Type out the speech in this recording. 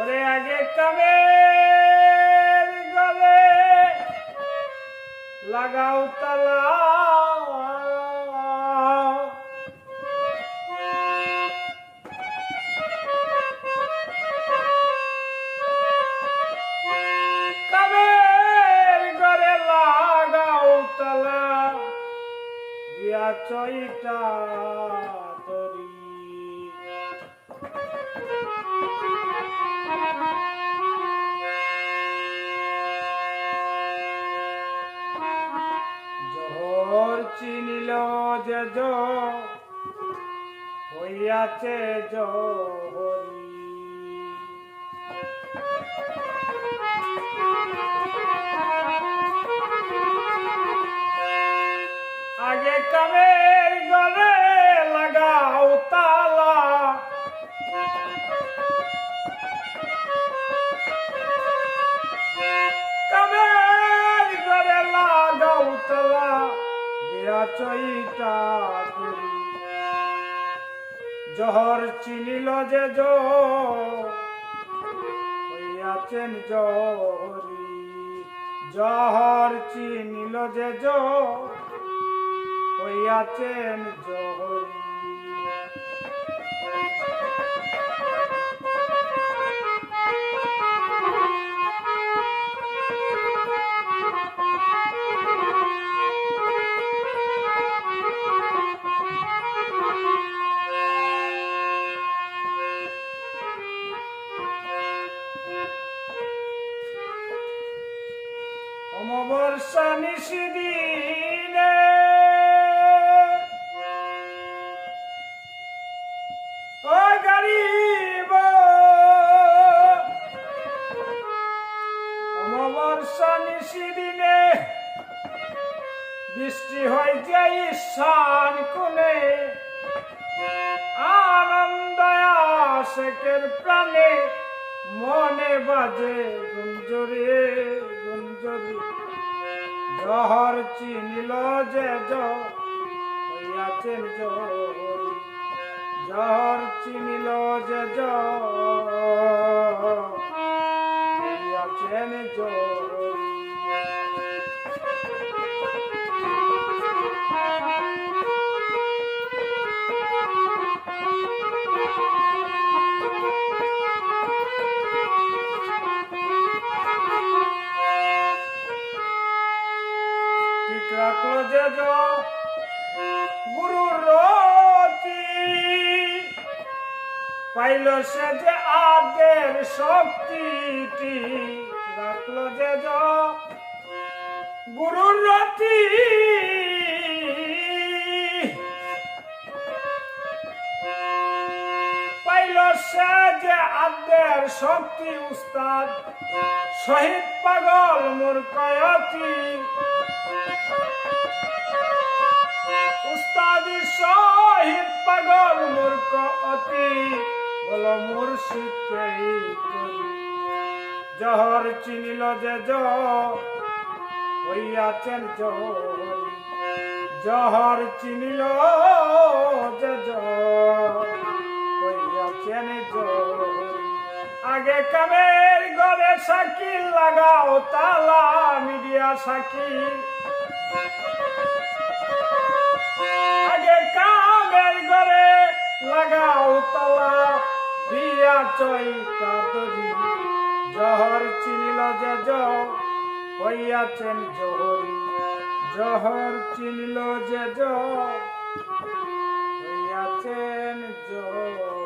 ওরে আগে কামে গলে লাগাও তালা। কামের চইটা তরি চিনিল যে হইয়াছে জহরি। আগে কামের গলে করি জহর চিনিল যে জো হইয়াছেন জহরি। জহর চিনিল যে জো জহরি। অমবর্ষা নিশিদিনে ও গরিব অমবর্ষা নিশিদিনে বৃষ্টি হইতে ঈশান কোণে। আনন্দ আশেকের প্রাণে মনে বাজে গুঞ্জরে, গুঞ্জরি। জহর চিনিল যে জ হইয়াছেন জহরি। জহর চিনিল যে জ রাখল যে জ গুরুর রতি। পাইল সে যে আদের শক্তি ঠিক রাখল যে গুরুর রতি। পাইল সে যে আদের শক্তি, উস্তাদ, শহীদ পাগল মূর্খয়তি উস্তাদি শহীদ পাগল মূর্খ অতি, বল মুর্শিদকে করি। জহর চিনিল যে হইয়াছেন জহরি। জহর চিনিল যে হইয়াছেন জহরি। আগে কামের গলে সাকি লাগাও, তালা, মিডিয়া সাকি আগে কামের ঘরে লাগাও, তালা, দিয়া চইতা তরি জহর চিনিল যে জ হইয়াছেন জহরি। জহর চিনিল যে জ হইয়াছেন জহরি